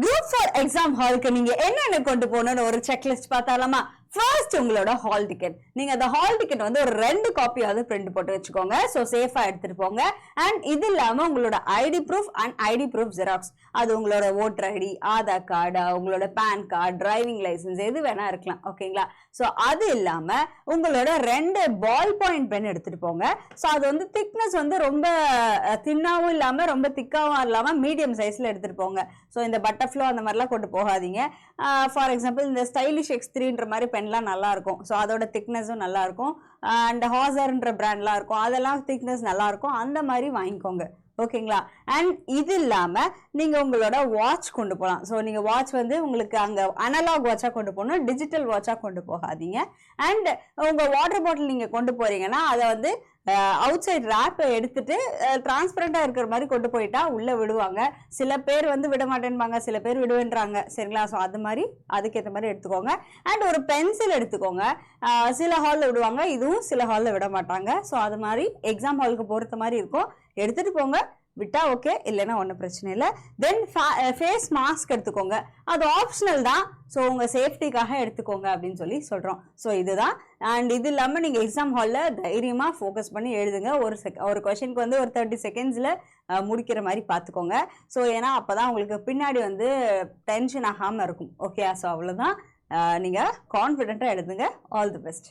Group for exam ஹாலுக்கு நீங்க என்னென்ன கொண்டு போகணும்னு ஒரு செக்லிஸ்ட் பார்த்தாலாமா? ஃபர்ஸ்ட் உங்களோட ஹால் டிக்கெட் நீங்க அந்த ஹால் டிக்கெட் வந்து ஒரு ரெண்டு காப்பியாவது பிரிண்ட் போட்டு வச்சுக்கோங்க. ஸோ சேஃபா எடுத்துட்டு போங்க. அண்ட் இது இல்லாம உங்களோட ID proof and ID proof xerox அது உங்களோட ஓட்டர் ஐடி ஆதார் கார்டு உங்களோட பேன் கார்டு டிரைவிங் லைசன்ஸ் எது வேணா இருக்கலாம். ஓகேங்களா ஸோ அது இல்லாம உங்களோட ரெண்டு பால் பாயிண்ட் பென் எடுத்துட்டு போங்க. ஸோ அது வந்து திக்னஸ் வந்து ரொம்ப தின்னாவும் இல்லாம ரொம்ப திக்காவும் இல்லாம மீடியம் சைஸ்ல எடுத்துட்டு போங்க. ஸோ இந்த பட்டர்ஃப்ளோ அந்த மாதிரிலாம் கொண்டு போகாதீங்க. ஃபார் எக்ஸாம்பிள் இந்த ஸ்டைலிஷ் எக்ஸ் த்ரீன்ற மாதிரி பென்லாம் நல்லா இருக்கும் ஸோ அதோட திக்னஸும் நல்லா இருக்கும் அண்ட் ஹாசர்ன்ற பிராண்ட்லாம் இருக்கும். அதெல்லாம் திக்னஸ் நல்லா இருக்கும் அந்த மாதிரி வாங்கிக்கோங்க. ஓகேங்களா? அண்ட் இது இல்லாம நீங்கள் உங்களோட வாட்ச் கொண்டு போகலாம் ஸோ நீங்கள் வாட்ச் வந்து உங்களுக்கு அங்கே அனலாக் வாட்சாக கொண்டு போகணும் டிஜிட்டல் வாட்சாக கொண்டு போகாதீங்க. அண்ட் உங்க வாட்டர் பாட்டில் நீங்கள் கொண்டு போகிறீங்கன்னா அதை வந்து அவுட் சைட் ரேப்பை எடுத்துட்டு டிரான்ஸ்பரண்டாக இருக்கிற மாதிரி கொண்டு போயிட்டா உள்ளே விடுவாங்க. சில பேர் வந்து விட மாட்டேன்பாங்க சில பேர் விடுவேன்றாங்க. சரிங்களா? ஸோ அது மாதிரி அதுக்கேற்ற மாதிரி எடுத்துக்கோங்க. அண்ட் ஒரு பென்சில் எடுத்துக்கோங்க. சில ஹாலில் விடுவாங்க இதுவும் சில ஹாலில் விட மாட்டாங்க. ஸோ அது மாதிரி எக்ஸாம் ஹாலுக்கு பொறுத்த மாதிரி இருக்கும். எடுத்துகிட்டு போங்க. விட்டால் ஓகே இல்லைன்னா ஒன்றும் பிரச்சனை இல்லை. தென் ஃபேஸ் மாஸ்க் எடுத்துக்கோங்க. அது ஆப்ஷனல் தான். ஸோ உங்கள் சேஃப்டிக்காக எடுத்துக்கோங்க அப்படின்னு சொல்லி சொல்கிறோம் ஸோ இதுதான். அண்ட் இது இல்லாமல் நீங்கள் எக்ஸாம் ஹாலில் தைரியமாக ஃபோக்கஸ் பண்ணி எழுதுங்க. ஒரு செக் ஒரு கொஷனுக்கு வந்து ஒரு தேர்ட்டி செகண்ட்ஸில் முடிக்கிற மாதிரி பார்த்துக்கோங்க. ஸோ ஏன்னா அப்போ தான் உங்களுக்கு பின்னாடி வந்து டென்ஷன் ஆகாமல் இருக்கும். ஓகே ஸோ அவ்வளோதான் நீங்கள் கான்ஃபிடென்ட்டாக எழுதுங்க. All the best